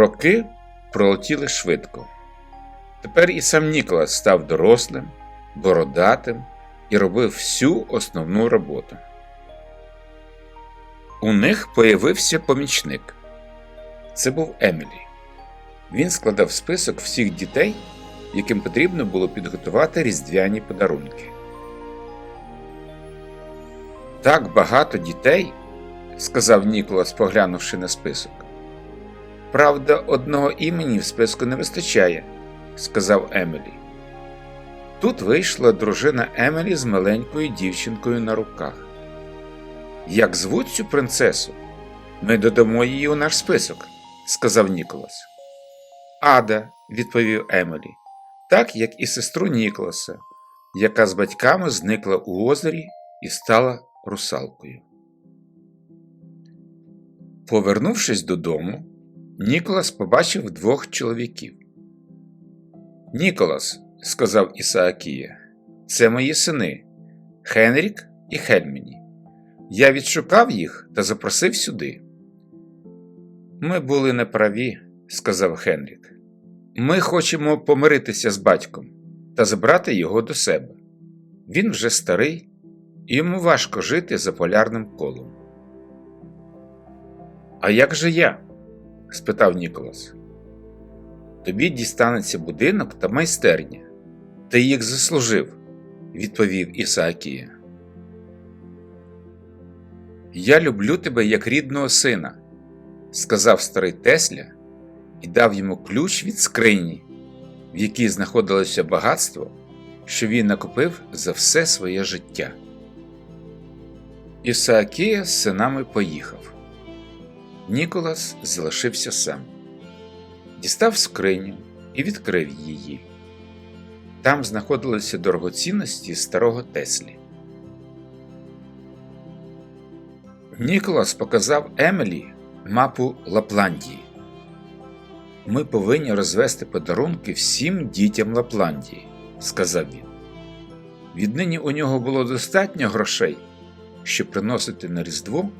Роки пролетіли швидко. Тепер і сам Ніколас став дорослим, бородатим і робив всю основну роботу. У них появився помічник. Це був Емілі. Він складав список всіх дітей, яким потрібно було підготувати різдвяні подарунки. Так багато дітей, сказав Ніколас, поглянувши на список. Правда, одного імені в списку не вистачає, сказав Емілі. Тут вийшла дружина Емілі з маленькою дівчинкою на руках. Як звуть цю принцесу? Ми додамо її у наш список, сказав Ніколас. Ада, відповів Емілі, так як і сестру Ніколаса, яка з батьками зникла у озері і стала русалкою. Повернувшись додому, Ніколас побачив двох чоловіків. Ніколас, сказав Ісаакія, це мої сини Хенрік і Хельміні. Я відшукав їх та запросив сюди. Ми були неправі, сказав Хенрік. Ми хочемо помиритися з батьком та забрати його до себе. Він вже старий, і йому важко жити за полярним колом. А як же я? Спитав Ніколас. Тобі дістанеться будинок та майстерня. Ти їх заслужив, відповів Ісаакія. Я люблю тебе як рідного сина, сказав старий Тесля і дав йому ключ від скрині, в якій знаходилося багатство, що він накопив за все своє життя. Ісаакія з синами поїхав. Ніколас залишився сам, дістав скриню і відкрив її. Там знаходилися дорогоцінності старого Теслі. Ніколас показав Емілі мапу Лапландії. Ми повинні розвести подарунки всім дітям Лапландії, сказав він. Віднині у нього було достатньо грошей, щоб приносити на Різдво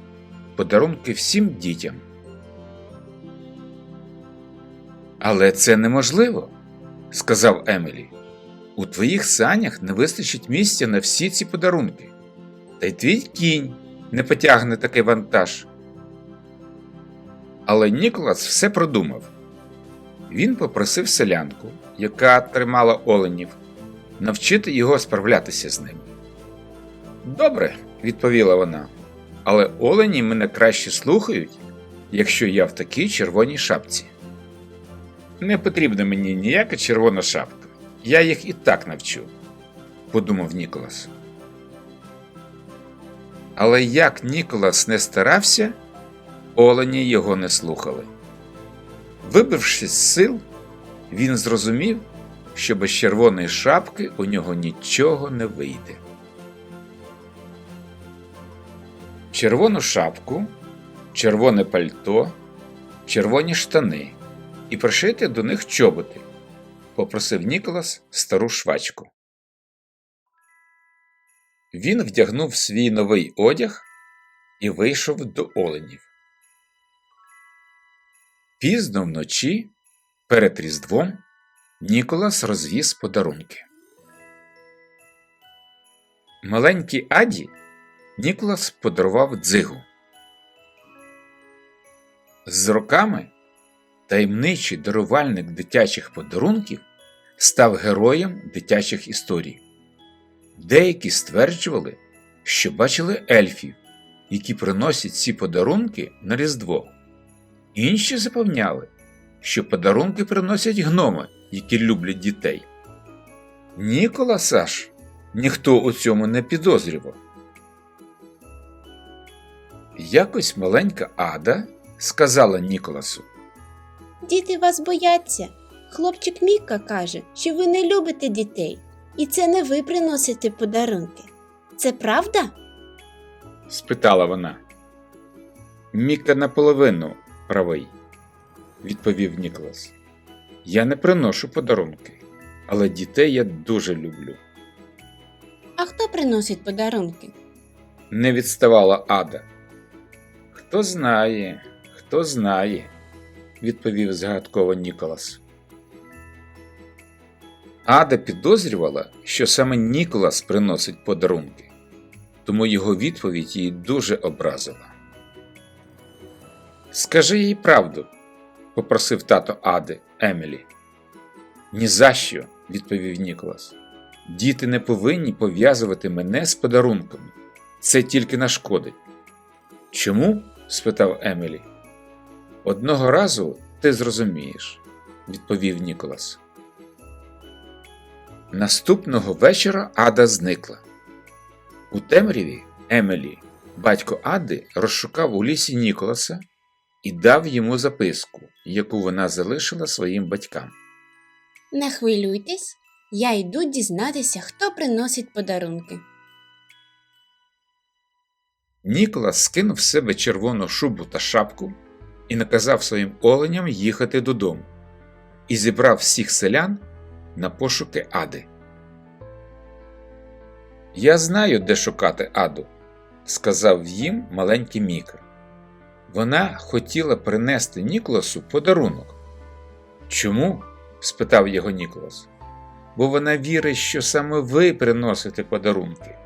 подарунки всім дітям. Але це неможливо, сказав Емілі. У твоїх санях не вистачить місця на всі ці подарунки. Та й твій кінь не потягне такий вантаж. Але Ніколас все продумав. Він попросив селянку, яка тримала оленів, навчити його справлятися з ними. Добре, відповіла вона, але олені мене краще слухають, якщо я в такій червоній шапці. Не потрібна мені ніяка червона шапка. Я їх і так навчу, подумав Ніколас. Але як Ніколас не старався, олені його не слухали. Вибившись з сил, він зрозумів, що без червоної шапки у нього нічого не вийде. Червону шапку, червоне пальто, червоні штани і пришити до них чоботи, попросив Ніколас стару швачку. Він вдягнув свій новий одяг і вийшов до оленів. Пізно вночі, перед Різдвом, Ніколас розвіз подарунки. Маленькій Аді Ніколас подарував дзигу. З роками таємничий дарувальник дитячих подарунків став героєм дитячих історій. Деякі стверджували, що бачили ельфів, які приносять ці подарунки на Різдво. Інші запевняли, що подарунки приносять гноми, які люблять дітей. Ніколаса ж ніхто у цьому не підозрював. Якось маленька Ада сказала Ніколасу Діти вас бояться. Хлопчик Міка каже, що ви не любите дітей, і це не ви приносите подарунки. Це правда? спитала вона. Міка наполовину правий, відповів Ніколас. Я не приношу подарунки, але дітей я дуже люблю. А хто приносить подарунки? Не відставала Ада. Хто знає, хто знає, відповів загадково Ніколас. Ада підозрювала, що саме Ніколас приносить подарунки, тому його відповідь її дуже образила. Скажи їй правду, попросив тато Ади Емілі. «Ні за що», – відповів Ніколас. Діти не повинні пов'язувати мене з подарунками. Це тільки нашкодить. Чому? Спитав Емілі. Одного разу ти зрозумієш, відповів Ніколас. Наступного вечора Ада зникла. У темряві Емілі, батько Ади, розшукав у лісі Ніколаса і дав йому записку, яку вона залишила своїм батькам. Не хвилюйтесь, я йду дізнатися, хто приносить подарунки. Ніколас скинув з себе червону шубу та шапку і наказав своїм оленям їхати додому і зібрав всіх селян на пошуки Ади. Я знаю, де шукати Аду, сказав їм маленький Міка. Вона хотіла принести Ніколасу подарунок. Чому? спитав його Ніколас. Бо вона вірить, що саме ви приносите подарунки,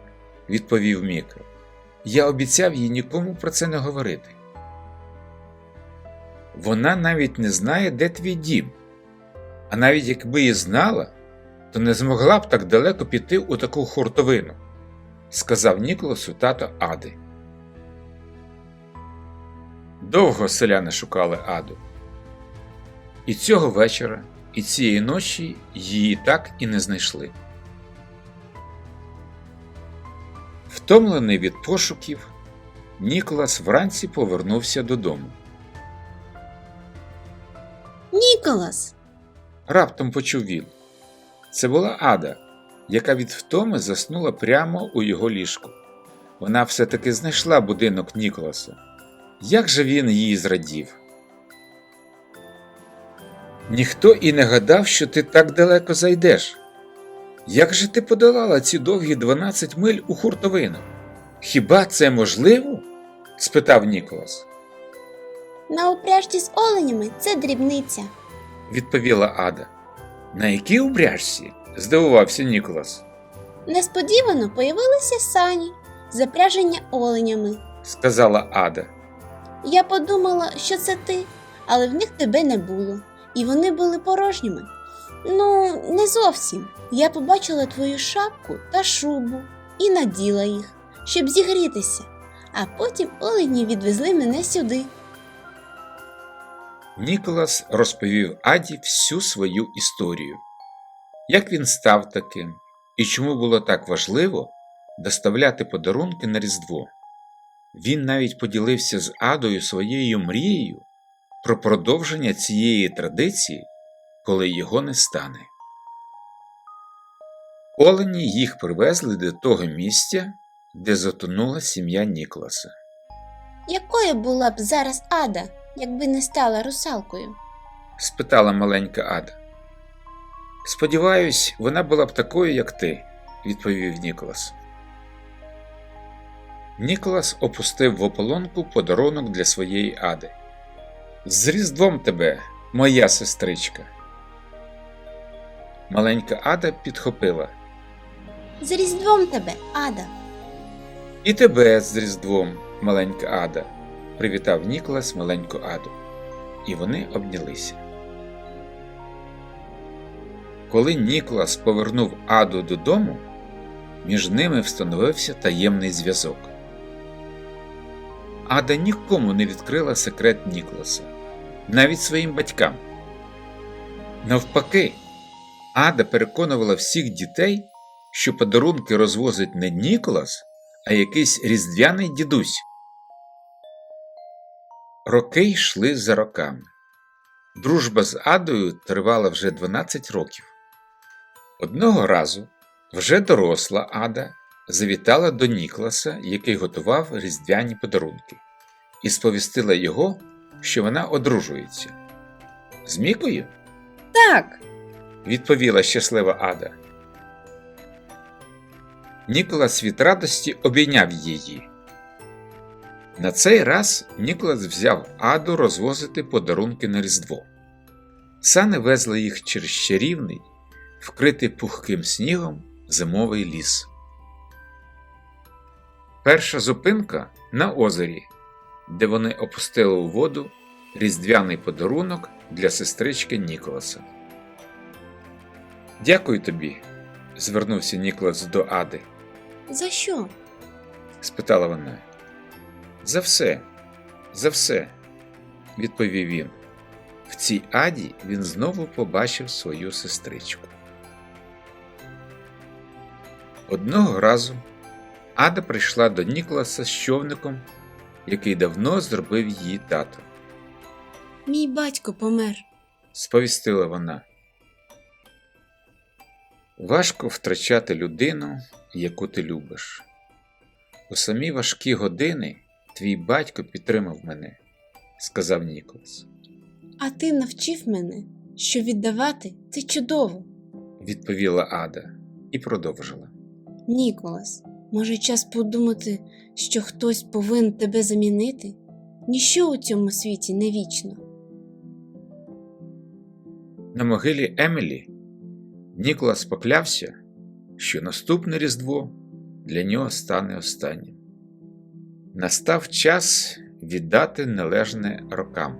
відповів Міка. Я обіцяв їй нікому про це не говорити. Вона навіть не знає, де твій дім, а навіть якби і знала, то не змогла б так далеко піти у таку хуртовину, сказав Ніколасу тато Ади. Довго селяни шукали Аду. І цього вечора, і цієї ночі її так і не знайшли. Втомлений від пошуків, Ніколас вранці повернувся додому. Ніколас! Раптом почув він. Це була Ада, яка від втоми заснула прямо у його ліжку. Вона все-таки знайшла будинок Ніколаса. Як же він її зрадів? Ніхто і не гадав, що ти так далеко зайдеш. Як же ти подолала ці довгі 12 миль у хуртовину? Хіба це можливо? спитав Ніколас. На упряжці з оленями це дрібниця. Відповіла Ада. На якій упряжці? здивувався Ніколас. Несподівано появилися сані, запряження оленями. сказала Ада. Я подумала, що це ти, але в них тебе не було, і вони були порожніми. Ну, не зовсім. Я побачила твою шапку та шубу і наділа їх, щоб зігрітися, а потім олені відвезли мене сюди. Ніколас розповів Аді всю свою історію, як він став таким і чому було так важливо доставляти подарунки на Різдво. Він навіть поділився з Адою своєю мрією про продовження цієї традиції, коли його не стане. Олені їх привезли до того місця, де затонула сім'я Ніколаса. Якою була б зараз ада, якби не стала русалкою? спитала маленька Ада. Сподіваюсь, вона була б такою, як ти, відповів Ніколас. Ніколас опустив в ополонку подарунок для своєї Ади. З Різдвом тебе, моя сестричка. Маленька Ада підхопила. З Різдвом тебе, ада. І тебе з Різдвом, маленька Ада, привітав Ніколас маленьку Аду. І вони обнялися. Коли Ніколас повернув Аду додому, між ними встановився таємний зв'язок. Ада нікому не відкрила секрет Ніколаса, навіть своїм батькам. Навпаки, Ада переконувала всіх дітей, що подарунки розвозить не Ніколас, а якийсь різдвяний дідусь. Роки йшли за роками. Дружба з Адою тривала вже 12 років. Одного разу вже доросла Ада завітала до Нікласа, який готував різдвяні подарунки, і сповістила його, що вона одружується. З Мікою? Так, відповіла щаслива Ада. Ніколас від радості обійняв її. На цей раз Ніколас взяв Аду розвозити подарунки на Різдво. Сани везли їх через чарівний, вкритий пухким снігом зимовий ліс. Перша зупинка на озері, де вони опустили у воду різдвяний подарунок для сестрички Ніколаса. Дякую тобі, звернувся Ніколас до Ади. За що? спитала вона. За все, за все, відповів він. В цій аді він знову побачив свою сестричку. Одного разу Ада прийшла до Ніколаса з човником, який давно зробив її тато, Мій батько помер. сповістила вона. Важко втрачати людину, яку ти любиш. У самі важкі години твій батько підтримав мене, сказав Ніколас. А ти навчив мене, що віддавати це чудово. відповіла Ада і продовжила. Ніколас, може час подумати, що хтось повинен тебе замінити? Ніщо у цьому світі не вічно. На могилі Емілі Ніколас поклявся, що наступне Різдво для нього стане останнім. Настав час віддати належне рокам,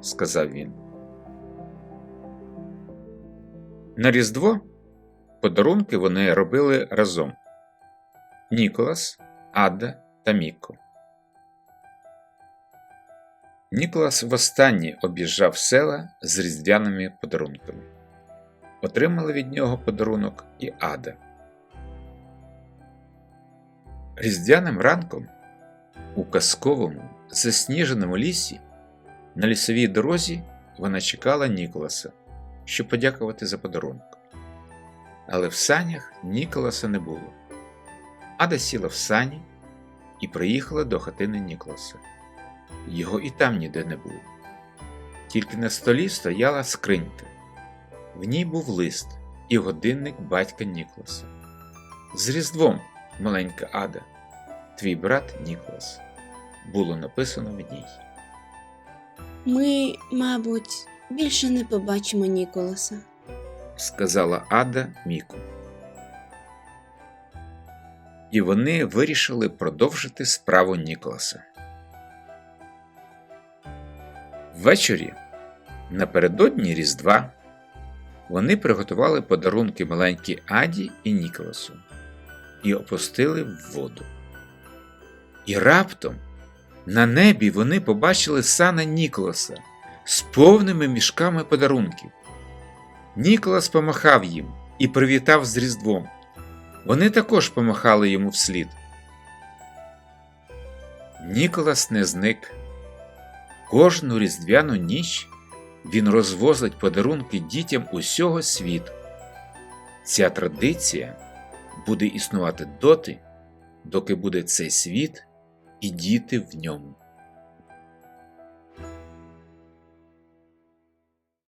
сказав він. На Різдво подарунки вони робили разом Ніколас, Ада та Міко. Ніколас востаннє об'їжджав села з різдвяними подарунками. Отримали від нього подарунок і Ада. Різдвяним ранком у казковому засніженому лісі на лісовій дорозі вона чекала Ніколаса, щоб подякувати за подарунок. Але в санях Ніколаса не було. Ада сіла в сані і приїхала до хатини Ніколаса. Його і там ніде не було. Тільки на столі стояла скринька. В ній був лист і годинник батька Ніколаса. З Різдвом, маленька Ада, твій брат Ніколас. Було написано в ній. Ми, мабуть, більше не побачимо Ніколаса. сказала Ада Міку. І вони вирішили продовжити справу Ніколаса. Ввечері, напередодні Різдва, вони приготували подарунки маленькій Аді і Ніколасу і опустили в воду. І раптом на небі вони побачили сана Ніколаса з повними мішками подарунків. Ніколас помахав їм і привітав з Різдвом. Вони також помахали йому вслід. Ніколас не зник. Кожну різдвяну ніч він розвозить подарунки дітям усього світу. Ця традиція буде існувати доти, доки буде цей світ і діти в ньому.